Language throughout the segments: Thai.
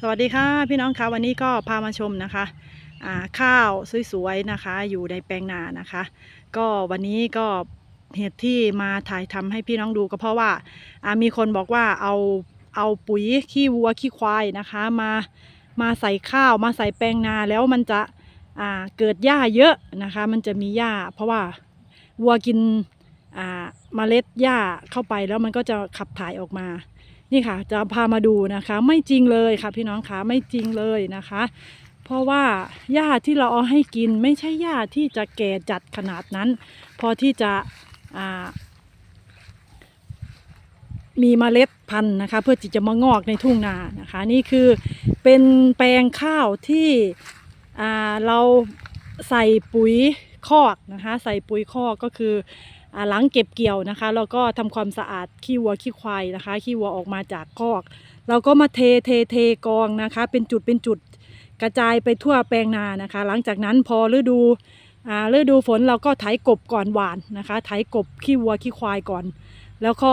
สวัสดีค่ะพี่น้องคะวันนี้ก็พามาชมนะคะอ่าข้าวสวยๆนะคะ อยู่ในแปลงนานะคะ ก็วันนี้ก็เหตุที่มาถ่ายทำให้พี่น้องดูก็เพราะว่าอ่ามีคนบอกว่าเอาเอาปุ๋ยขี้วัวขี้ควายนะคะมามาใส่ข้าวมาใส่แปลงนาแล้วมันจะอ่าเกิดหญ้าเยอะนะคะ มันจะมีหญ้า เพราะว่าวัวกินอ่าเมล็ดหญ้าเข้าไปแล้วมันก็จะขับถ่ายออกมา นี่ค่ะ จะพามาดูนะคะ ไม่จริงเลยค่ะ พี่น้องคะไม่จริงเลยนะคะ เพราะว่าหญ้าที่เราเอาให้กินไม่ใช่หญ้าที่จะแก่จัดขนาดนั้น พอที่จะมีเมล็ดพันธุ์นะคะ เพื่อที่จะมางอกในทุ่งนานะคะ นี่คือเป็นแปลงข้าวที่เราใส่ปุ๋ยคอกนะคะ ใส่ปุ๋ยคอกก็คือ อ่าหลังเก็บเกี่ยวนะคะแล้วก็ทำความสะอาดขี้วัวขี้ควายนะคะขี้วัวออกมาจากคอกเราก็มาเทเทเทกองนะคะ เป็นจุดเป็นจุดกระจายไปทั่วแปลงนานะคะ หลังจากนั้นพอฤดูอ่าฤดูฝนเราก็ไถกบก่อนหวานนะคะไถกบขี้วัวขี้ควายก่อน แล้วก็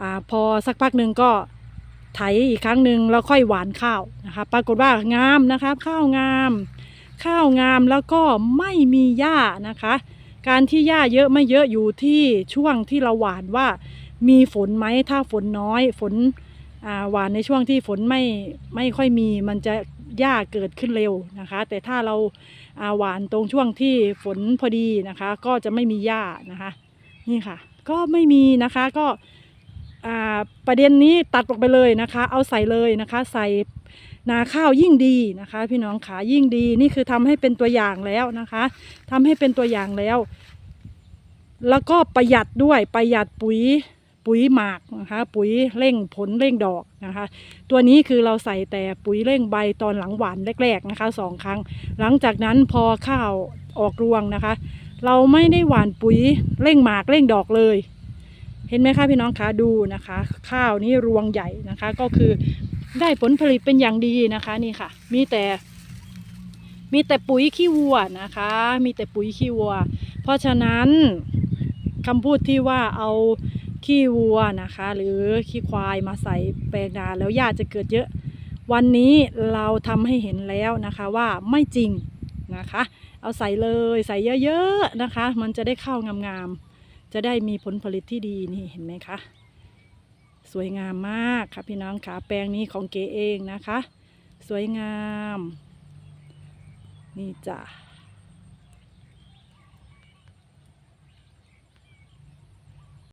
อ่าพอสักพักหนึ่งก็ไถอีกครั้งหนึ่งแล้วค่อยหวานข้าวนะคะ ปรากฏว่างามนะคะ ข้าวงาม ข้าวงามแล้วก็ไม่มีหญ้านะคะ การที่หญ้าเยอะไม่เยอะอยู่ที่ช่วงที่เราหว่านว่ามีฝนไหมถ้าฝนน้อยฝนหวานในช่วงที่ฝนไม่ไม่ค่อยมีมันจะหญ้าเกิดขึ้นเร็วนะคะ แต่ถ้าเราอาหวานตรงช่วงที่ฝนพอดีนะคะ ก็จะไม่มีหญ้านะคะ นี่ค่ะ ก็ไม่มีนะคะก็อ่าประเด็นนี้ตัดออกไปเลยนะคะ เอาใส่เลยนะคะ ใส่ นาข้าวยิ่งดีนะคะ พี่น้องขายิ่งดีนี่คือทำให้เป็นตัวอย่างแล้วนะคะทำให้เป็นตัวอย่างแล้ว แล้วก็ประหยัดด้วยประหยัดปุ๋ยปุ๋ยหมากนะคะ ปุ๋ยเร่งผลเร่งดอกนะคะ ตัวนี้คือเราใส่แต่ปุ๋ยเร่งใบตอนหลังหวานแรก ๆนะคะสองครั้ง หลังจากนั้นพอข้าวออกรวงนะคะ เราไม่ได้หว่านปุ๋ยเร่งหมากเร่งดอกเลยเห็นไหมคะพี่น้องคะดูนะคะ ข้าวนี้รวงใหญ่นะคะ ก็คือ ได้ผลผลิตเป็นอย่างดีนะคะนี่ค่ะ มีแต่ มีแต่ปุ๋ยขี้วัวนะคะ มีแต่ปุ๋ยขี้วัว เพราะฉะนั้นคำพูดที่ว่าเอาขี้วัวนะคะ หรือขี้ควายมาใส่แปลงนาแล้วหญ้าจะเกิดเยอะ วันนี้เราทำให้เห็นแล้วนะคะว่าไม่จริงนะคะ เอาใส่เลยใส่เยอะๆนะคะ มันจะได้เข้างามๆจะได้มีผลผลิตที่ดีนี่เห็นไหมคะ สวยงามมากค่ะพี่น้องค่ะแปลงนี้ของเก๋เองนะคะ สวยงาม นี่จ้ะ